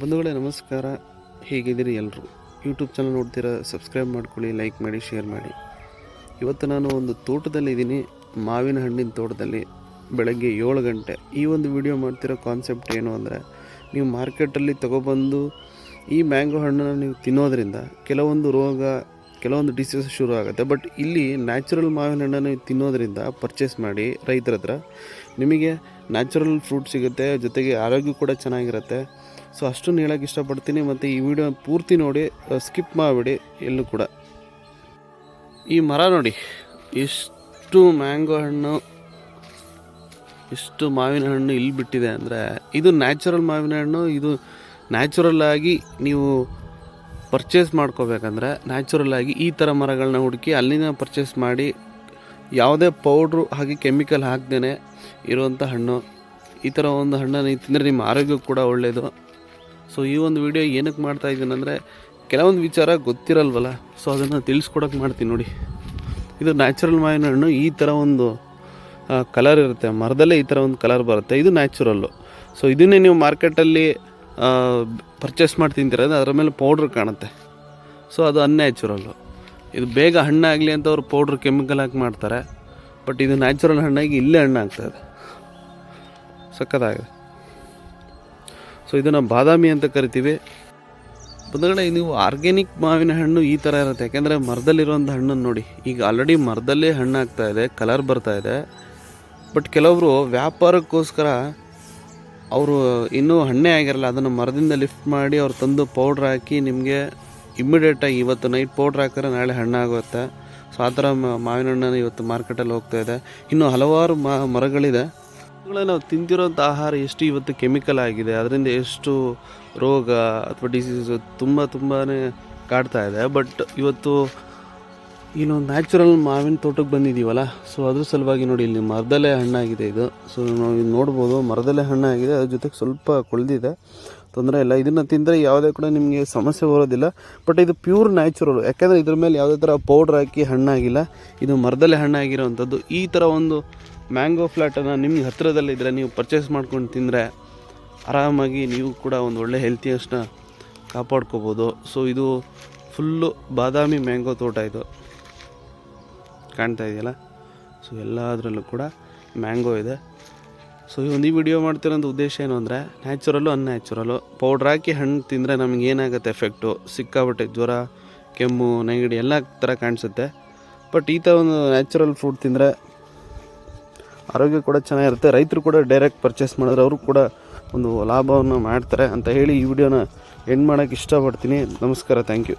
ಬಂಧುಗಳೇ, ನಮಸ್ಕಾರ. ಹೇಗಿದ್ದೀರಿ ಎಲ್ಲರೂ ಯೂಟ್ಯೂಬ್ ಚಾನಲ್ ನೋಡ್ತೀರಾ ಸಬ್ಸ್ಕ್ರೈಬ್ ಮಾಡ್ಕೊಳ್ಳಿ ಲೈಕ್ ಮಾಡಿ ಶೇರ್ ಮಾಡಿ. ಇವತ್ತು ನಾನು ಒಂದು ತೋಟದಲ್ಲಿದ್ದೀನಿ ಮಾವಿನ ಹಣ್ಣಿನ ತೋಟದಲ್ಲಿ. ಬೆಳಗ್ಗೆ ಏಳು ಗಂಟೆ. ಈ ಒಂದು ವಿಡಿಯೋ ಮಾಡ್ತಿರೋ ಕಾನ್ಸೆಪ್ಟ್ ಏನು ಅಂದರೆ, ನೀವು ಮಾರ್ಕೆಟಲ್ಲಿ ತಗೊಬಂದು ಈ ಮ್ಯಾಂಗೋ ಹಣ್ಣನ್ನು ನೀವು ತಿನ್ನೋದ್ರಿಂದ ಕೆಲವೊಂದು ರೋಗ, ಕೆಲವೊಂದು ಡಿಸೀಸ್ ಶುರು ಆಗುತ್ತೆ. ಬಟ್ ಇಲ್ಲಿ ನ್ಯಾಚುರಲ್ ಮಾವಿನ ಹಣ್ಣನ್ನು ನೀವು ತಿನ್ನೋದ್ರಿಂದ ಪರ್ಚೇಸ್ ಮಾಡಿ ರೈತರ ಹತ್ರ, ನಿಮಗೆ ನ್ಯಾಚುರಲ್ ಫ್ರೂಟ್ ಸಿಗುತ್ತೆ, ಜೊತೆಗೆ ಆರೋಗ್ಯ ಕೂಡ ಚೆನ್ನಾಗಿರುತ್ತೆ. ಸೊ ಅಷ್ಟನ್ನು ಹೇಳೋಕ್ಕೆ ಇಷ್ಟಪಡ್ತೀನಿ ಮತ್ತು ಈ ವಿಡಿಯೋ ಪೂರ್ತಿ ನೋಡಿ ಸ್ಕಿಪ್ ಮಾಡಿಬಿಡಿ ಎಲ್ಲೂ ಕೂಡ. ಈ ಮರ ನೋಡಿ, ಎಷ್ಟು ಮ್ಯಾಂಗೋ ಹಣ್ಣು, ಎಷ್ಟು ಮಾವಿನ ಹಣ್ಣು ಇಲ್ಲಿ ಬಿಟ್ಟಿದೆ ಅಂದರೆ, ಇದು ನ್ಯಾಚುರಲ್ ಮಾವಿನ ಹಣ್ಣು, ಇದು ನ್ಯಾಚುರಲ್ಲಾಗಿ ನೀವು ಪರ್ಚೇಸ್ ಮಾಡ್ಕೋಬೇಕಂದ್ರೆ ನ್ಯಾಚುರಲ್ಲಾಗಿ ಈ ಥರ ಮರಗಳನ್ನ ಹುಡುಕಿ ಅಲ್ಲಿಂದ ಪರ್ಚೇಸ್ ಮಾಡಿ, ಯಾವುದೇ ಪೌಡ್ರು ಹಾಗೆ ಕೆಮಿಕಲ್ ಹಾಕ್ದೇ ಇರುವಂಥ ಹಣ್ಣು. ಈ ಥರ ಒಂದು ಹಣ್ಣನ್ನು ತಿಂದರೆ ನಿಮ್ಮ ಆರೋಗ್ಯಕ್ಕೆ ಕೂಡ ಒಳ್ಳೆಯದು ಸೊ ಈ ಒಂದು ವಿಡಿಯೋ ಏನಕ್ಕೆ ಮಾಡ್ತಾ ಇದ್ದೀನಿ ಅಂದರೆ ಕೆಲವೊಂದು ವಿಚಾರ ಗೊತ್ತಿರಲ್ವಲ್ಲ? ಸೊ ಅದನ್ನು ತಿಳಿಸ್ಕೊಡೋಕೆ ಮಾಡ್ತೀನಿ ನೋಡಿ. ಇದು ನ್ಯಾಚುರಲ್ ಮಾವಿನ ಹಣ್ಣು ಈ ಥರ ಒಂದು ಕಲರ್ ಇರುತ್ತೆ. ಮರದಲ್ಲೇ ಈ ಥರ ಒಂದು ಕಲರ್ ಬರುತ್ತೆ. ಇದು ನ್ಯಾಚುರಲ್ಲು ಸೊ ಇದನ್ನೇ ನೀವು ಮಾರ್ಕೆಟಲ್ಲಿ ಪರ್ಚೇಸ್ ಮಾಡಿ ತಿಂತಿರೋದು ಅದರ ಮೇಲೆ ಪೌಡ್ರ್ ಕಾಣುತ್ತೆ. ಸೊ ಅದು ಅನ್ಯಾಚುರಲ್ಲು ಇದು ಬೇಗ ಹಣ್ಣಾಗಲಿ ಅಂತ ಅವ್ರು ಪೌಡ್ರ್ ಕೆಮಿಕಲ್ ಹಾಕಿ ಮಾಡ್ತಾರೆ. ಬಟ್ ಇದು ನ್ಯಾಚುರಲ್ ಹಣ್ಣಾಗಿ ಇಲ್ಲೇ ಹಣ್ಣಾಗ್ತದೆ. ಸಖತ್ತಾಗಿದೆ. ಸೊ ಇದನ್ನು ಬಾದಾಮಿ ಅಂತ ಕರಿತೀವಿ. ಬಂಧುಗಳೇ, ನೀವು ಆರ್ಗ್ಯಾನಿಕ್ ಮಾವಿನ ಹಣ್ಣು ಈ ಥರ ಇರುತ್ತೆ. ಯಾಕೆಂದರೆ ಮರದಲ್ಲಿರುವಂಥ ಹಣ್ಣನ್ನು ನೋಡಿ. ಈಗ ಆಲ್ರೆಡಿ ಮರದಲ್ಲೇ ಹಣ್ಣು ಆಗ್ತಾ ಇದೆ ಕಲರ್ ಬರ್ತಾ ಇದೆ. ಬಟ್ ಕೆಲವರು ವ್ಯಾಪಾರಕ್ಕೋಸ್ಕರ ಅವರು ಇನ್ನೂ ಹಣ್ಣೇ ಆಗಿರಲ್ಲ, ಅದನ್ನು ಮರದಿಂದ ಲಿಫ್ಟ್ ಮಾಡಿ ಅವ್ರು ತಂದು ಪೌಡ್ರ್ ಹಾಕಿ ನಿಮಗೆ ಇಮ್ಮಿಡಿಯೇಟಾಗಿ ಇವತ್ತು ನೈಟ್ ಪೌಡ್ರ್ ಹಾಕಿದ್ರೆ ನಾಳೆ ಹಣ್ಣಾಗುತ್ತೆ ಸೊ ಆ ಥರ ಮಾವಿನ ಹಣ್ಣನ್ನು ಇವತ್ತು ಮಾರ್ಕೆಟಲ್ಲಿ ಹೋಗ್ತಾ ಇದೆ. ಇನ್ನೂ ಹಲವಾರು ಮರಗಳಿದೆ. ನಾವು ತಿಂತಿರೋಂಥ ಆಹಾರ ಎಷ್ಟು ಇವತ್ತು ಕೆಮಿಕಲ್ ಆಗಿದೆ, ಅದರಿಂದ ಎಷ್ಟು ರೋಗ ಅಥವಾ ಡಿಸೀಸ್ ತುಂಬ ತುಂಬಾ ಕಾಡ್ತಾ ಇದೆ. ಬಟ್ ಇವತ್ತು ಇನ್ನು ನ್ಯಾಚುರಲ್ ಮಾವಿನ ತೋಟಕ್ಕೆ ಬಂದಿದ್ದೀವಲ್ಲ ಸೊ ಅದ್ರ ಸಲುವಾಗಿ ನೋಡಿ ಇಲ್ಲಿ ಮರದಲೆ ಹಣ್ಣಾಗಿದೆ ಇದು. ಸೊ ನಾವು ಇದು ನೋಡ್ಬೋದು ಮರದಲೆ ಹಣ್ಣಾಗಿದೆ, ಅದ್ರ ಜೊತೆಗೆ ಸ್ವಲ್ಪ ಕೊಳೆದಿದೆ. ತೊಂದರೆ ಇಲ್ಲ. ಇದನ್ನು ತಿಂದರೆ ಯಾವುದೇ ಕೂಡ ನಿಮಗೆ ಸಮಸ್ಯೆ ಬರೋದಿಲ್ಲ. ಬಟ್ ಇದು ಪ್ಯೂರ್ ನ್ಯಾಚುರಲ್ ಯಾಕೆಂದರೆ ಇದ್ರ ಮೇಲೆ ಯಾವುದೇ ಥರ ಪೌಡ್ರ್ ಹಾಕಿ ಹಣ್ಣಾಗಿಲ್ಲ. ಇದು ಮರದಲ್ಲೇ ಹಣ್ಣಾಗಿರೋವಂಥದ್ದು ಈ ಥರ ಒಂದು ಮ್ಯಾಂಗೋ ಫ್ಲ್ಯಾಟನ್ನು ನಿಮ್ಗೆ ಹತ್ತಿರದಲ್ಲಿದ್ದರೆ ನೀವು ಪರ್ಚೇಸ್ ಮಾಡ್ಕೊಂಡು ತಿಂದರೆ ಆರಾಮಾಗಿ ನೀವು ಕೂಡ ಒಂದು ಒಳ್ಳೆ ಹೆಲ್ತಿಯಸ್ನ ಕಾಪಾಡ್ಕೋಬೋದು. ಸೊ ಇದು ಫುಲ್ಲು ಬಾದಾಮಿ ಮ್ಯಾಂಗೋ ತೋಟ ಇದು. ಕಾಣ್ತಾ ಇದೆಯಲ್ಲ? ಸೊ ಎಲ್ಲದರಲ್ಲೂ ಕೂಡ ಮ್ಯಾಂಗೋ ಇದೆ. ಸೊ ಈ ಒಂದು ಈ ವಿಡಿಯೋ ಮಾಡ್ತಿರೋದು ಉದ್ದೇಶ ಏನು ಅಂದರೆ ನ್ಯಾಚುರಲ್ಲು ಅನ್ಯಾಚುರಲ್ಲು ಪೌಡ್ರ್ ಹಾಕಿ ಹಣ್ಣು ತಿಂದರೆ ನಮಗೆ ಏನಾಗುತ್ತೆ ಎಫೆಕ್ಟು ಸಿಕ್ಕಾಬಟ್ಟೆ ಜ್ವರ, ಕೆಮ್ಮು, ನೆಗಡಿ ಎಲ್ಲ ಥರ ಕಾಣಿಸುತ್ತೆ. ಬಟ್ ಈ ಥರ ಒಂದು ನ್ಯಾಚುರಲ್ ಫ್ರೂಟ್ ತಿಂದರೆ ಆರೋಗ್ಯ ಕೂಡ ಚೆನ್ನಾಗಿರುತ್ತೆ. ರೈತರು ಕೂಡ ಡೈರೆಕ್ಟ್ ಪರ್ಚೇಸ್ ಮಾಡಿದ್ರೆ ಅವರು ಕೂಡ ಒಂದು ಲಾಭವನ್ನು ಮಾಡ್ತಾರೆ ಅಂತ ಹೇಳಿ ಈ ವಿಡಿಯೋನ ಎಂಡ್ ಮಾಡೋಕ್ಕೆ ಇಷ್ಟಪಡ್ತೀನಿ. ನಮಸ್ಕಾರ. Thank you